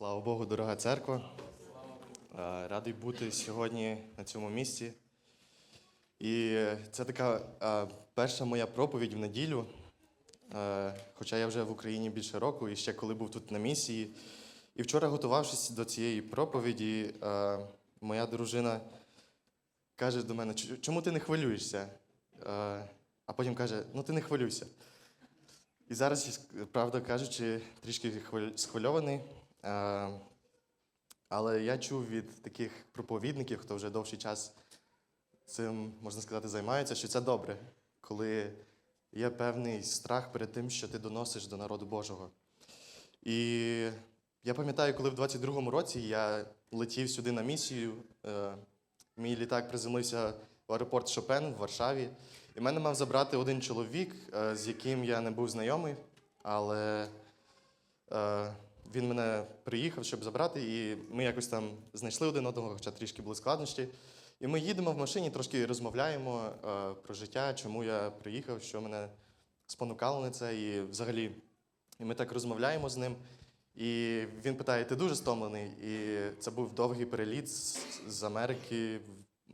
Слава Богу, дорога церква. Радий бути сьогодні на цьому місці. І це така перша моя проповідь в неділю. Хоча я вже в Україні більше року і ще коли був тут на місії. І вчора, готувавшись до цієї проповіді, моя дружина каже до мене: чому ти не хвилюєшся? А потім каже: ну ти не хвилюйся. І зараз, правда кажучи, трішки хвиль- схвильований. Е, Але я чув від таких проповідників, хто вже довший час цим, можна сказати, займається, що це добре, коли є певний страх перед тим, що ти доносиш до народу Божого. І я пам'ятаю, коли в 22-му році я летів сюди на місію, е, мій літак приземлився в аеропорт Шопен в Варшаві. І мене мав забрати один чоловік, е, з яким я не був знайомий, але він мене приїхав, щоб забрати, і ми якось там знайшли один одного, хоча трішки були складнощі. І ми їдемо в машині, трошки розмовляємо е, про життя, чому я приїхав, що мене спонукало на це. І взагалі, і ми так розмовляємо з ним. І він питає: ти дуже стомлений? І це був довгий переліт з, з Америки,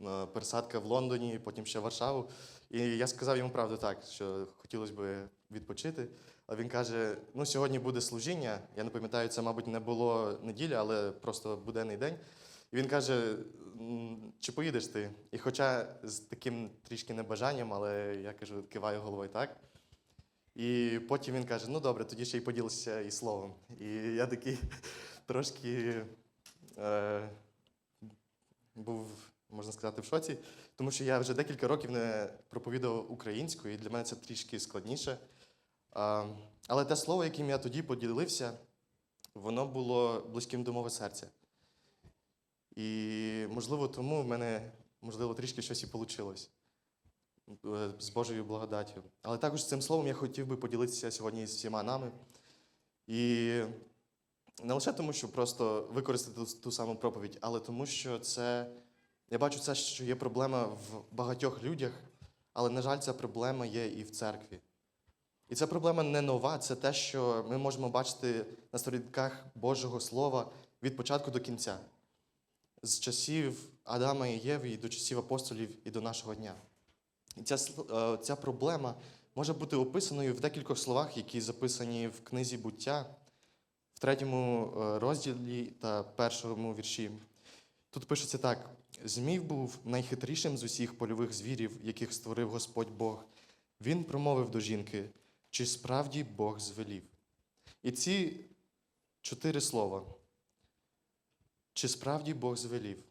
е, пересадка в Лондоні, потім ще в Варшаву. І я сказав йому правду так, що хотілося б відпочити. А він каже: ну, сьогодні буде служіння. Я не пам'ятаю, це, мабуть, не було неділя, але просто буденний день. І він каже: чи поїдеш ти? І хоча з таким трішки небажанням, але я кажу, киваю головою так. І потім він каже: ну добре, тоді ще й поділися і словом. І я такий трошки е, був, можна сказати, в шоці, тому що я вже декілька років не проповідував українською, і для мене це трішки складніше. Але те слово, яким я тоді поділився, воно було близьким до мого серця. І, можливо, тому в мене, можливо, трішки щось і вийшло з Божою благодаттю. Але також цим словом я хотів би поділитися сьогодні з всіма нами. І не лише тому, що просто використати ту, ту саму проповідь, але тому, що це, я бачу це, що є проблема в багатьох людях, але, на жаль, ця проблема є і в церкві. І ця проблема не нова, це те, що ми можемо бачити на сторінках Божого Слова від початку до кінця, з часів Адама і Єви до часів апостолів і до нашого дня. І ця, е, ця проблема може бути описаною в декількох словах, які записані в книзі буття, в третьому е, розділі та першому вірші. Тут пишеться так: Змій був найхитрішим з усіх польових звірів, яких створив Господь Бог. Він промовив до жінки, чи справді Бог звелів. І ці чотири слова. Чи справді Бог звелів?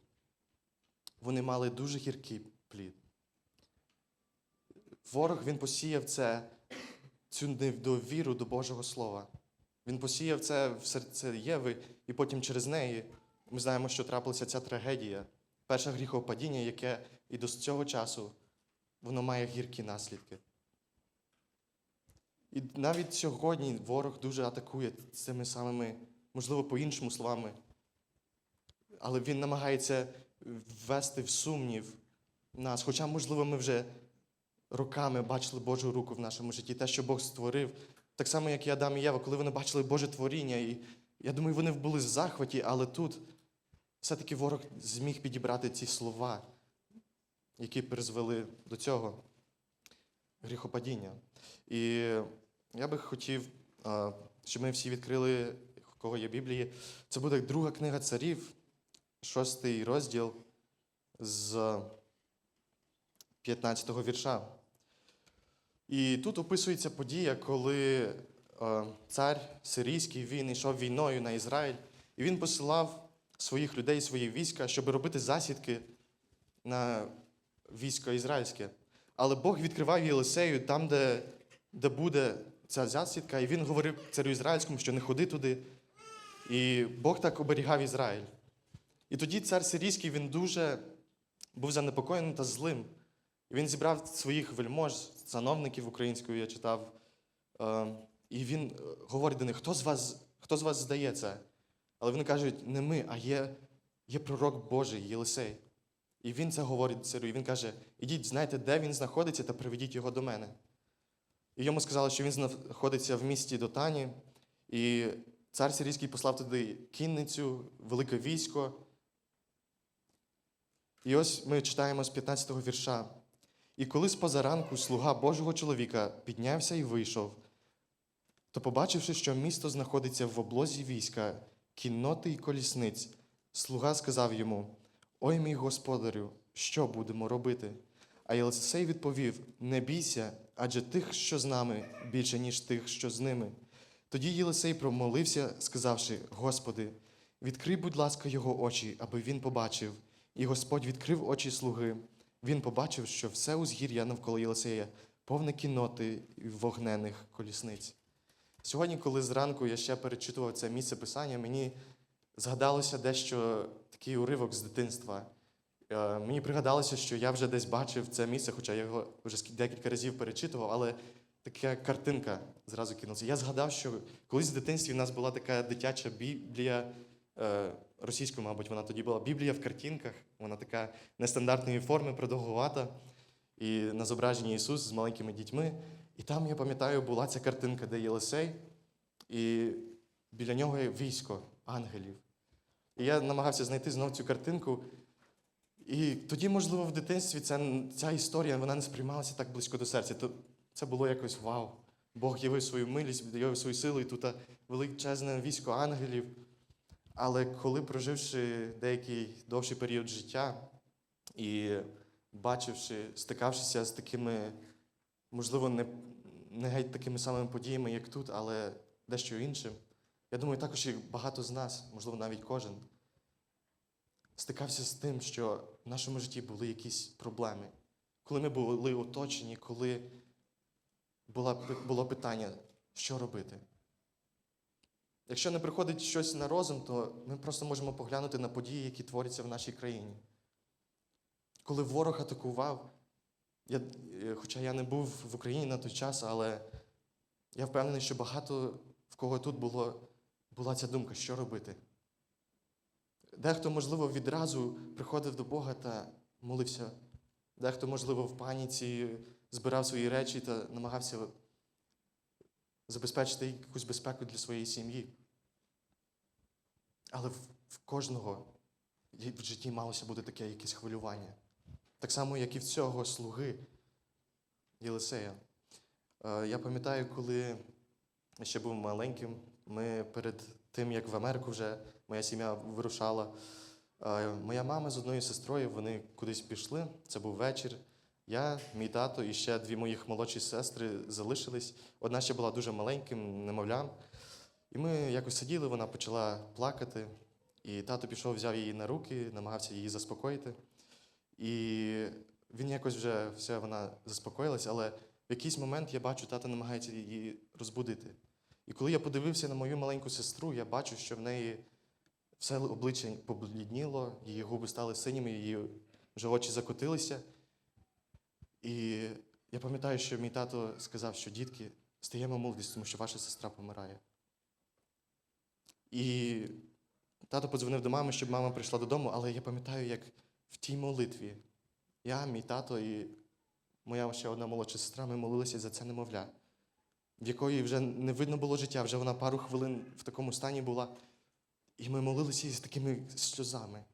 Вони мали дуже гіркий плід. Ворог він посіяв це, цю недовіру до Божого Слова. Він посіяв це в серце Єви, і потім через неї ми знаємо, що трапилася ця трагедія, перше гріхопадіння, яке і до цього часу воно має гіркі наслідки. І навіть сьогодні ворог дуже атакує цими самими, можливо, по-іншому словами, але він намагається ввести в сумнів нас. Хоча, можливо, ми вже роками бачили Божу руку в нашому житті, те, що Бог створив. Так само, як і Адам і Єва, коли вони бачили Боже творіння. І я думаю, вони були в захваті, але тут все-таки ворог зміг підібрати ці слова, які призвели до цього гріхопадіння. І я би хотів, щоб ми всі відкрили, в кого є Біблії. Це буде друга книга царів, шостий розділ з 15-го вірша. І тут описується подія, коли цар сирійський він йшов війною на Ізраїль, і він посилав своїх людей, свої війська, щоб робити засідки на військо ізраїльське. Але Бог відкривав Єлисею там, де, де буде ця засідка, і він говорив царю ізраїльському, що не ходи туди. І Бог так оберігав Ізраїль. І тоді цар сирійський він дуже був занепокоєним та злим. І він зібрав своїх вельмож, сановників українською, я читав. Е, і він е, говорить до них: хто з вас, хто з вас здає це? Але вони кажуть, не ми, а є, є пророк Божий, Єлисей. І він це говорить царю. І він каже: ідіть, знайте, де він знаходиться, та приведіть його до мене. І йому сказали, що він знаходиться в місті Дотані, і цар сирійський послав туди кінницю, велике військо. І ось ми читаємо з 15-го вірша. І коли з позаранку слуга Божого чоловіка піднявся і вийшов, то, побачивши, що місто знаходиться в облозі війська, кінноти й колісниць, слуга сказав йому: Ой мій господарю, що будемо робити? А Єлисей відповів: Не бійся, адже тих, що з нами, більше, ніж тих, що з ними. Тоді Єлисей промолився, сказавши: Господи, відкрий, будь ласка, його очі, аби він побачив. І Господь відкрив очі слуги. Він побачив, що все узгір'я навколо Єлисея повне кінноти і вогнених колісниць. Сьогодні, коли зранку я ще перечитував це місце писання, мені згадалося дещо такий уривок з дитинства. Е, Мені пригадалося, що я вже десь бачив це місце, хоча я його вже декілька разів перечитував, але така картинка зразу кинулася. Я згадав, що колись в дитинстві в нас була така дитяча біблія е, російською, мабуть, вона тоді була Біблія в картинках. Вона така нестандартної форми, продовгувата. І на зображенні Ісус з маленькими дітьми. І там, я пам'ятаю, була ця картинка, де Єлисей, і біля нього є військо ангелів. І я намагався знайти знов цю картинку. І тоді, можливо, в дитинстві ця, ця історія вона не сприймалася так близько до серця. То це було якось вау. Бог явив свою милість, явив свою силу, і тут величезне військо ангелів. Але коли проживши деякий довший період життя і бачивши, стикавшися з такими, можливо, не, не геть такими самими подіями, як тут, але дещо іншим, я думаю, також і багато з нас, можливо, навіть кожен, стикався з тим, що в нашому житті були якісь проблеми. Коли ми були оточені, коли була, було питання, що робити. Якщо не приходить щось на розум, то ми просто можемо поглянути на події, які творяться в нашій країні. Коли ворог атакував, я, е, хоча я не був в Україні на той час, але я впевнений, що багато в кого тут було, була ця думка, що робити. Дехто, можливо, відразу приходив до Бога та молився. Дехто, можливо, в паніці збирав свої речі та намагався забезпечити якусь безпеку для своєї сім'ї. Але в, кожного в житті малося бути таке якесь хвилювання. Так само, як і в цього слуги Єлисея. Е, Я пам'ятаю, коли ще був маленьким, ми перед тим, як в Америку вже моя сім'я вирушала, е, моя мама з одною сестрою вони кудись пішли. Це був вечір. Я, мій тато і ще дві моїх молодші сестри залишились. Одна ще була дуже маленьким, немовлям. І ми якось сиділи, вона почала плакати. І тато пішов, взяв її на руки, намагався її заспокоїти. І він якось вже все, вона заспокоїлась, але в якийсь момент я бачу, тато намагається її розбудити. І коли я подивився на мою маленьку сестру, я бачу, що в неї все обличчя поблідніло, її губи стали синіми, її вже очі закотилися. І я пам'ятаю, що мій тато сказав, що дітки, стаємо молодість, тому що ваша сестра помирає. І тато подзвонив до мами, щоб мама прийшла додому, але я пам'ятаю, як в тій молитві я, мій тато і моя ще одна молодша сестра, ми молилися за це немовля, в якої вже не видно було життя, вже вона пару хвилин в такому стані була. І ми молилися з такими сльозами.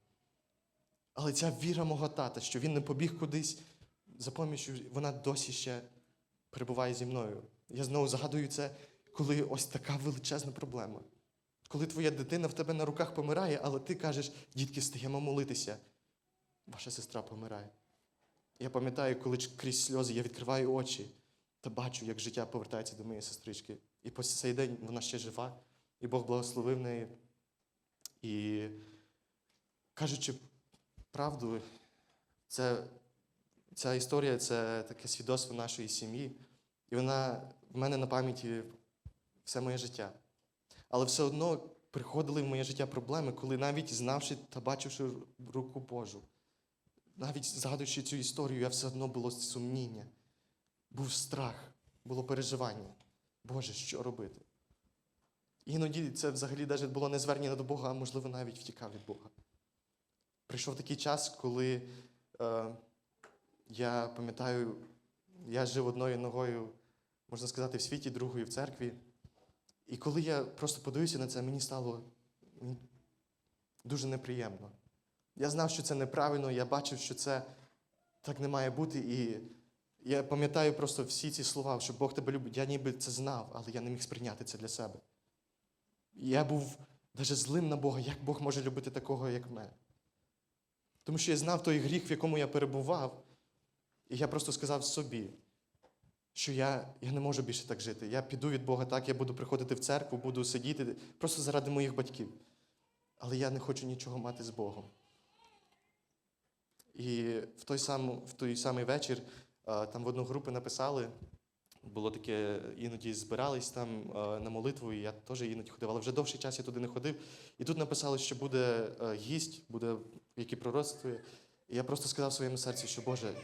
Але ця віра мого тата, що він не побіг кудись за поміччю, вона досі ще перебуває зі мною. Я знову згадую це, коли ось така величезна проблема. Коли твоя дитина в тебе на руках помирає, але ти кажеш, дітки, стаємо молитися. Ваша сестра помирає. Я пам'ятаю, коли крізь сльози я відкриваю очі та бачу, як життя повертається до моєї сестрички. І по цей день вона ще жива, і Бог благословив неї. І кажучи правду, це, ця історія це таке свідоцтво нашої сім'ї, і вона в мене на пам'яті все моє життя. Але все одно приходили в моє життя проблеми, коли навіть знавши та бачивши руку Божу, навіть згадуючи цю історію, я все одно було сумніння, був страх, було переживання. Боже, що робити? Іноді це взагалі навіть було не звернення до Бога, а можливо навіть втікав від Бога. Прийшов такий час, коли е, я пам'ятаю, я жив одною ногою, можна сказати, в світі, другою в церкві. І коли я просто подивився на це, мені стало дуже неприємно. Я знав, що це неправильно, я бачив, що це так не має бути. І я пам'ятаю просто всі ці слова, що Бог тебе любить. Я ніби це знав, але я не міг сприйняти це для себе. Я був навіть злим на Бога, як Бог може любити такого, як мене. Тому що я знав той гріх, в якому я перебував, і я просто сказав собі, що я, я не можу більше так жити. Я піду від Бога так, я буду приходити в церкву, буду сидіти просто заради моїх батьків. Але я не хочу нічого мати з Богом. І в той, сам, в той самий вечір там в одну групу написали, було таке, іноді збирались там на молитву, і я теж іноді ходив, але вже довший час я туди не ходив. І тут написали, що буде гість, буде, який пророцтвує. І я просто сказав своєму серці, що Боже,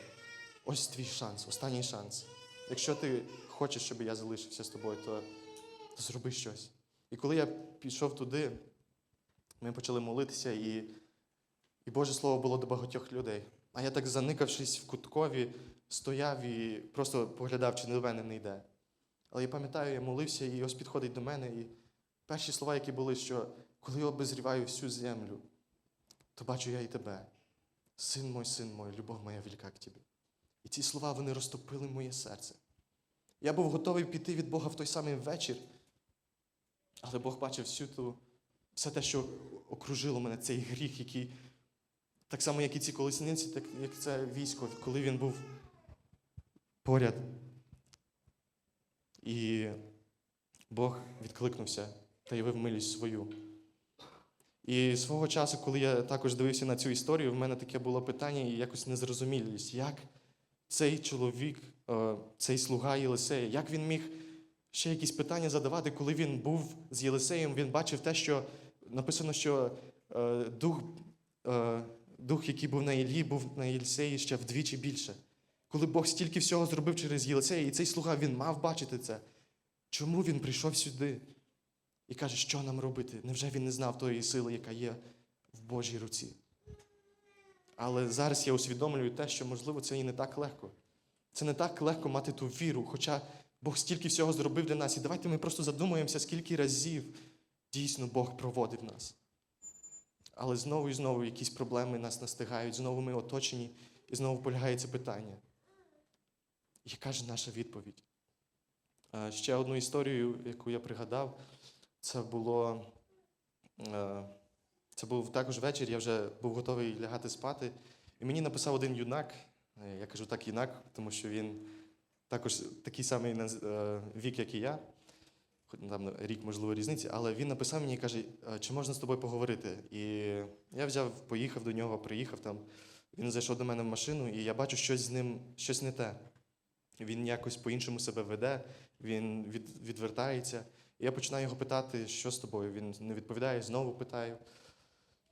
ось твій шанс, останній шанс. Якщо ти хочеш, щоб я залишився з тобою, то, то зроби щось. І коли я пішов туди, ми почали молитися, і, і Боже Слово було до багатьох людей. А я так заникавшись в куткові, стояв і просто поглядав, чи не до мене не йде. Але я пам'ятаю, я молився, і ось підходить до мене, і перші слова, які були, що коли я обезріваю всю землю, то бачу я і тебе. Син мой, син мой, любов моя велика к тобі. І ці слова вони розтопили моє серце. Я був готовий піти від Бога в той самий вечір, але Бог бачив всю ту, все те, що окружило мене, цей гріх, який, так само, як і ці колесниці, так як це військо, коли він був поряд. І Бог відкликнувся та явив милість свою. І свого часу, коли я також дивився на цю історію, в мене таке було питання і якось незрозумілість, як цей чоловік, е, цей слуга Єлисея, як він міг ще якісь питання задавати, коли він був з Єлисеєм, він бачив те, що написано, що е, дух, е, дух, який був на Іллі, був на Єлисеї ще вдвічі більше. Коли Бог стільки всього зробив через Єлисея, і цей слуга він мав бачити це. Чому він прийшов сюди і каже, що нам робити? Невже він не знав тої сили, яка є в Божій руці? Але зараз я усвідомлюю те, що, можливо, це і не так легко. Це не так легко мати ту віру, хоча Бог стільки всього зробив для нас. І давайте ми просто задумаємося, скільки разів дійсно Бог проводив нас. Але знову і знову якісь проблеми нас настигають, знову ми оточені, і знову полягається питання. Яка ж наша відповідь? Е, Ще одну історію, яку я пригадав, це було. е, Це був також вечір, я вже був готовий лягати спати. І мені написав один юнак, е, я кажу так юнак, тому що він також такий самий вік, як і я, хоч там рік, можливо, різниці, але він написав мені і каже, «Е, чи можна з тобою поговорити. І я взяв, поїхав до нього, приїхав там. Він зайшов до мене в машину, і я бачу, щось з ним щось не те. Він якось по-іншому себе веде, він від, відвертається. І я починаю його питати, що з тобою. Він не відповідає, знову питаю.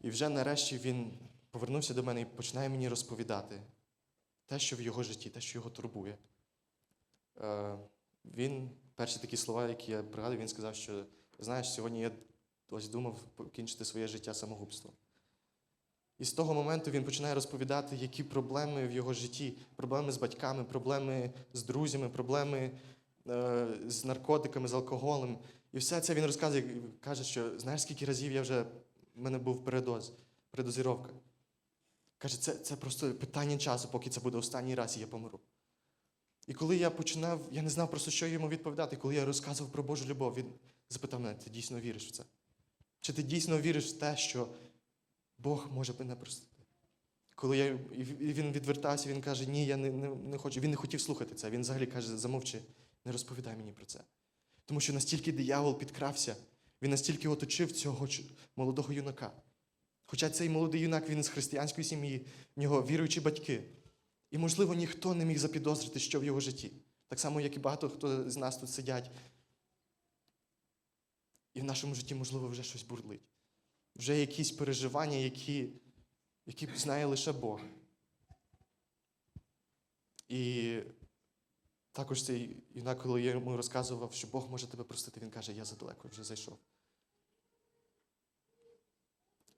І вже нарешті він повернувся до мене і починає мені розповідати те, що в його житті, те, що його турбує. Е, Він, перші такі слова, які я пригадую, він сказав, що знаєш, сьогодні я ось думав покінчити своє життя самогубством. І з того моменту він починає розповідати, які проблеми в його житті, проблеми з батьками, проблеми з друзями, проблеми е, з наркотиками, з алкоголем. І все це він розказує, каже, що знаєш, скільки разів я вже в мене був передоз, передозіровка. Каже, це, це просто питання часу, поки це буде останній раз, і я помру. І коли я починав, я не знав просто, що йому відповідати. Коли я розказував про Божу любов, він запитав мене, ти дійсно віриш в це? Чи ти дійсно віриш в те, що Бог може мене простити? Коли я, він відвертався, він каже, ні, я не, не, не хочу. Він не хотів слухати це. Він взагалі каже, замовчи, не розповідай мені про це. Тому що настільки диявол підкрався, він настільки оточив цього молодого юнака. Хоча цей молодий юнак він з християнської сім'ї, в нього віруючі батьки. І, можливо, ніхто не міг запідозрити, що в його житті. Так само, як і багато хто з нас тут сидять. І в нашому житті, можливо, вже щось бурлить. Вже якісь переживання, які, які знає лише Бог. І також цей юнак, коли я йому розказував, що Бог може тебе простити, він каже, я задалеко вже зайшов.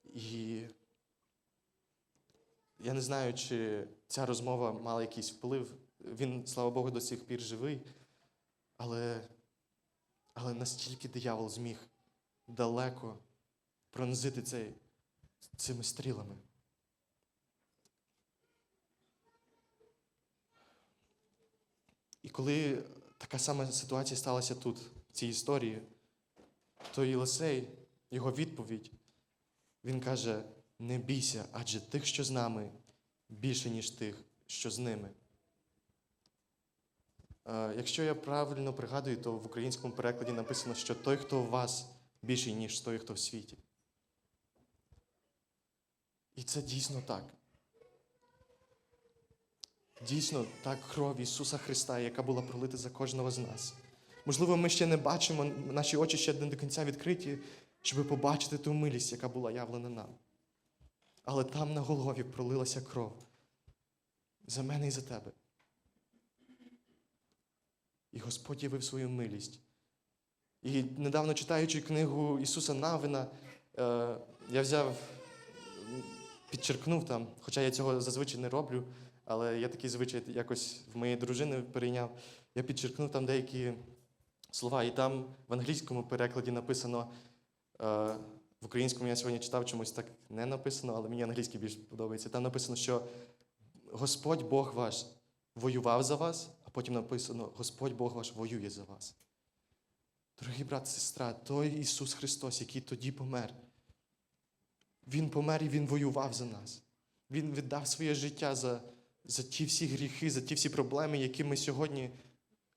І я не знаю, чи ця розмова мала якийсь вплив. Він, слава Богу, до сих пір живий. Але Але настільки диявол зміг далеко пронзити цей, цими стрілами. І коли така сама ситуація сталася тут, в цій історії, то Єлисей, його відповідь, він каже: не бійся, адже тих, що з нами, більше, ніж тих, що з ними. Е, Якщо я правильно пригадую, то в українському перекладі написано, що той, хто в вас, більший, ніж той, хто в світі. І це дійсно так. Дійсно, так кров Ісуса Христа, яка була пролита за кожного з нас. Можливо, ми ще не бачимо, наші очі ще не до кінця відкриті, щоб побачити ту милість, яка була явлена нам. Але там на Голгові пролилася кров за мене і за тебе. І Господь явив свою милість. І недавно читаючи книгу Ісуса Навина, е, я взяв, підчеркнув там, хоча я цього зазвичай не роблю, але я такий звичай якось в моєї дружини перейняв. Я підчеркнув там деякі слова, і там в англійському перекладі написано. е, В українському я сьогодні читав чомусь так не написано, але мені англійський більш подобається. Там написано, що Господь Бог ваш воював за вас, а потім написано: Господь Бог ваш воює за вас. Дорогі брат, сестра, той Ісус Христос, який тоді помер, Він помер і Він воював за нас. Він віддав своє життя за, за ті всі гріхи, за ті всі проблеми, які ми сьогодні,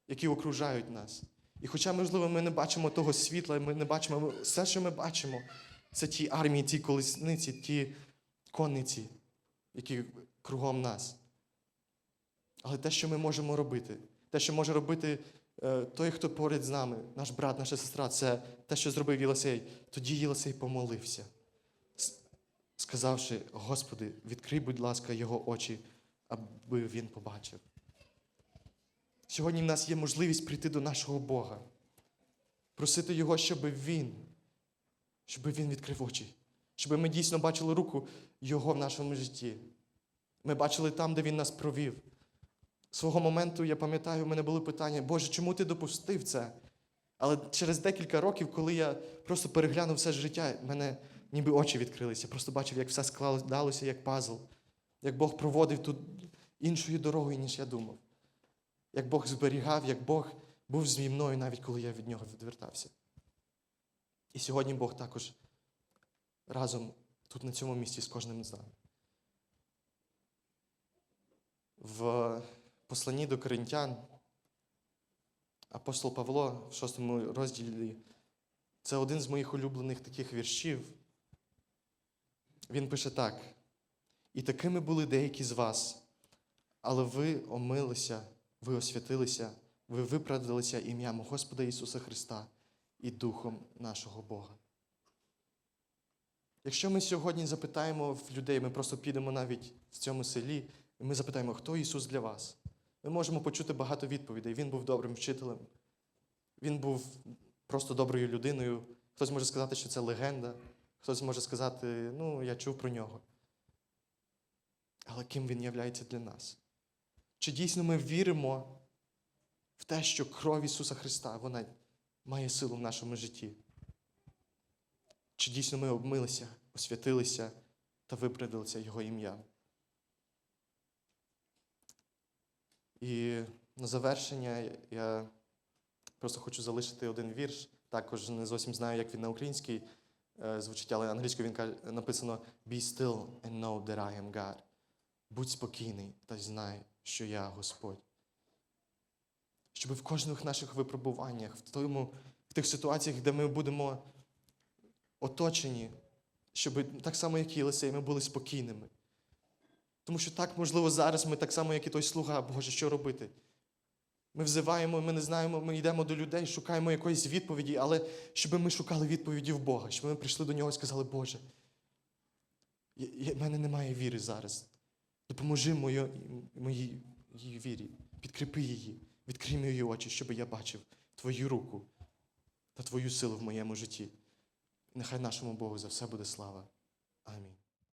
які окружають нас. І хоча, можливо, ми не бачимо того світла, ми не бачимо все, що ми бачимо, це ті армії, ті колесниці, ті конниці, які кругом нас. Але те, що ми можемо робити, те, що може робити е, той, хто поряд з нами, наш брат, наша сестра, це те, що зробив Єлисей. Тоді Єлисей помолився, сказавши: Господи, відкрий, будь ласка, його очі, аби він побачив. Сьогодні в нас є можливість прийти до нашого Бога, просити Його, щоб Він, щоб Він відкрив очі, щоб ми дійсно бачили руку Його в нашому житті. Ми бачили там, де Він нас провів. Свого моменту, я пам'ятаю, в мене були питання, Боже, чому ти допустив це? Але через декілька років, коли я просто переглянув все життя, мене ніби очі відкрилися. Просто бачив, як все складалося як пазл, як Бог проводив тут іншою дорогою, ніж я думав. Як Бог зберігав, як Бог був зі мною, навіть коли я від нього відвертався. І сьогодні Бог також разом тут, на цьому місці, з кожним з нами. В посланні до Коринтян апостол Павло в шостому розділі це один з моїх улюблених таких віршів. Він пише так: і такими були деякі з вас, але ви омилися, ви освятилися, ви виправдалися ім'ям Господа Ісуса Христа і Духом нашого Бога. Якщо ми сьогодні запитаємо в людей, ми просто підемо навіть в цьому селі, і ми запитаємо, хто Ісус для вас? Ми можемо почути багато відповідей. Він був добрим вчителем, він був просто доброю людиною. Хтось може сказати, що це легенда, хтось може сказати, ну, я чув про нього. Але ким він являється для нас? Чи дійсно ми віримо в те, що кров Ісуса Христа вона має силу в нашому житті? Чи дійсно ми обмилися, освятилися та виправдалися Його ім'я? І на завершення я просто хочу залишити один вірш. Також не зовсім знаю, як він на українській звучить, але англійською він каже, написано Be still and know that I am God. Будь спокійний та знай, що я Господь. Щоб в кожних наших випробуваннях, в, тому, в тих ситуаціях, де ми будемо оточені, щоб так само, як і Єлисей, ми були спокійними. Тому що так, можливо, зараз ми так само, як і той слуга, Боже, що робити? Ми взиваємо, ми не знаємо, ми йдемо до людей, шукаємо якоїсь відповіді, але щоб ми шукали відповіді в Бога, щоб ми прийшли до нього і сказали, Боже, в мене немає віри зараз. Допоможи моїй, моїй вірі, підкріпи її, відкрий мої очі, щоб я бачив Твою руку та Твою силу в моєму житті. Нехай нашому Богу за все буде слава.